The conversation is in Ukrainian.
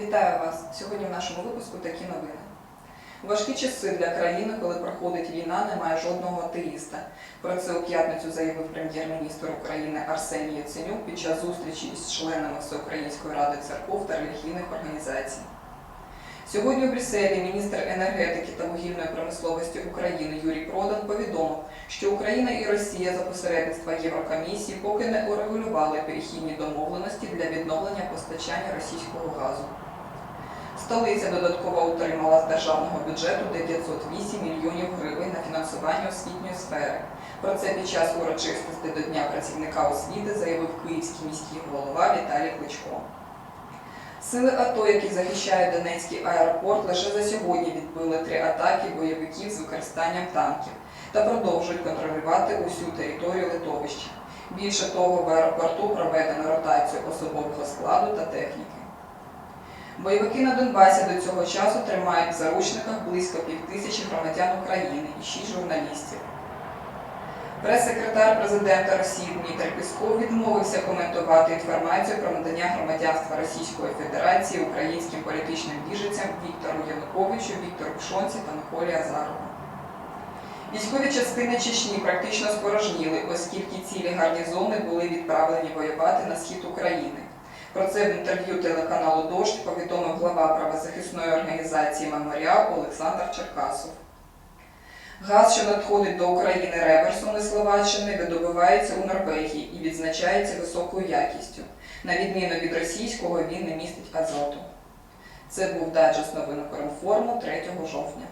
Вітаю вас! Сьогодні в нашому випуску такі новини. Важкі часи для країни, коли проходить війна, немає жодного атеїста. Про це у п'ятницю заявив прем'єр-міністр України Арсеній Яценюк під час зустрічі із членами Всеукраїнської ради церков та релігійних організацій. Сьогодні у Брюсселі міністр енергетики та вугільної промисловості України Юрій Продан повідомив, що Україна і Росія за посередництва Єврокомісії поки не урегулювали перехідні домовленості для відновлення постачання російського газу. Столиця додатково отримала з державного бюджету 908 мільйонів гривень на фінансування освітньої сфери. Про це під час урочистості до Дня працівника освіти заявив київський міський голова Віталій Кличко. Сили АТО, які захищають Донецький аеропорт, лише за сьогодні відбили три атаки бойовиків з використанням танків та продовжують контролювати усю територію литовища. Більше того, в аеропорту проведено ротацію особового складу та техніки. Бойовики на Донбасі до цього часу тримають в заручниках близько півтисячі громадян України і шість журналістів. Прес-секретар президента Росії Дмитрий Песков відмовився коментувати інформацію про надання громадянства Російської Федерації українським політичним біженцям Віктору Януковичу, Віктору Пшонці та Миколі Азарову. Військові частини Чечні практично спорожніли, оскільки цілі гарнізони були відправлені воювати на схід України. Про це в інтерв'ю телеканалу Дождь повідомив глава правозахисної організації Меморіал Олександр Черкасов. Газ, що надходить до України реверсом із Словаччини, видобувається у Норвегії і відзначається високою якістю. На відміну від російського, він не містить азоту. Це був дайджест новин Укрінформу 3 жовтня.